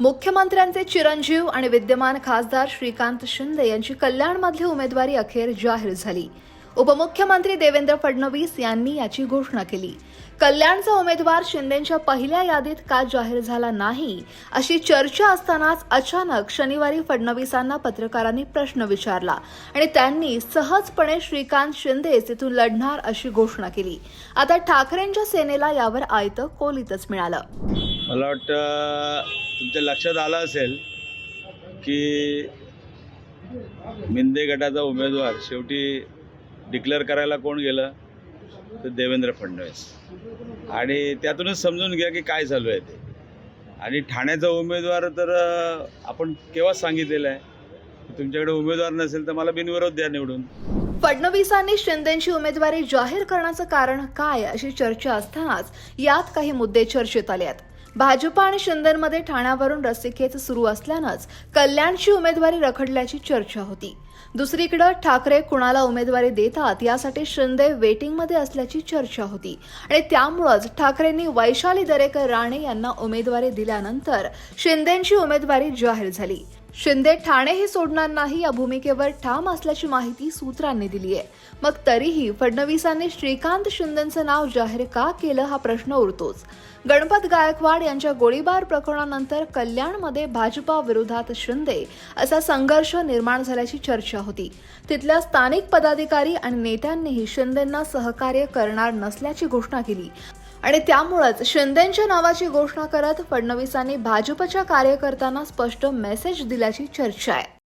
मुख्यमंत्र्यांचे चिरंजीव आणि विद्यमान खासदार श्रीकांत शिंदे यांची कल्याणमधली उमेदवारी अखेर जाहीर झाली. उपमुख्यमंत्री देवेंद्र फडणवीस यांनी याची घोषणा केली. कल्याणचा उमेदवार शिंदेच्या पहिल्या यादीत का जाहीर झाला नाही अशी चर्चा असतानाच अचानक शनिवारी फडणवीसांना पत्रकारांनी प्रश्न विचारला आणि त्यांनी सहजपणे श्रीकांत शिंदे तिथून लढणार अशी घोषणा केली. आता ठाकरेंच्या सेनेला यावर आयतं कोलीतच मिळालं. मला वाटतं तुमच्या लक्षात आलं असेल की मिंदे गटाचा उमेदवार शेवटी डिक्लेअर करायला कोण गेलं? तर देवेंद्र फडणवीस. आणि त्यातूनच समजून घ्या की काय चालू आहे ते. आणि ठाण्याचा उमेदवार तर आपण केव्हाच सांगितलेलं आहे? तुमच्याकडे उमेदवार नसेल तर मला बिनविरोध द्या निवडून. फडणवीसांनी शिंदेची उमेदवारी जाहीर करण्याचं कारण काय अशी चर्चा असतानाच यात काही मुद्दे चर्चेत आले आहेत. भाजपा आणि शिंदेमध्ये ठाण्यावरून रस्सीखेच सुरू असल्यानंच कल्याणची उमेदवारी रखडल्याची चर्चा होती. दुसरीकडे ठाकरे कुणाला उमेदवारी देतात यासाठी शिंदे वेटिंगमध्ये असल्याची चर्चा होती. आणि त्यामुळंच ठाकरेंनी वैशाली दरेकर राणे यांना उमेदवारी दिल्यानंतर शिंदेची उमेदवारी जाहीर झाली. शिंदे ठाणेही सोडणार नाही या भूमिकेवर ठाम असल्याची माहिती सूत्रांनी दिली आहे. मग तरीही फडणवीसांनी श्रीकांत शिंदेचं नाव जाहीर का केलं हा प्रश्न उरतोच. गणपत गायकवाड यांच्या गोळीबार प्रकरणानंतर कल्याणमध्ये भाजपा विरोधात शिंदे असा संघर्ष निर्माण झाल्याची चर्चा होती. तिथल्या स्थानिक पदाधिकारी आणि नेत्यांनीही शिंदेंना सहकार्य करणार नसल्याची घोषणा केली. आणि त्यामुळंच शिंदेच्या नावाची घोषणा करत फडणवीसांनी भाजपच्या कार्यकर्त्यांना स्पष्ट मेसेज दिल्याची चर्चा आहे.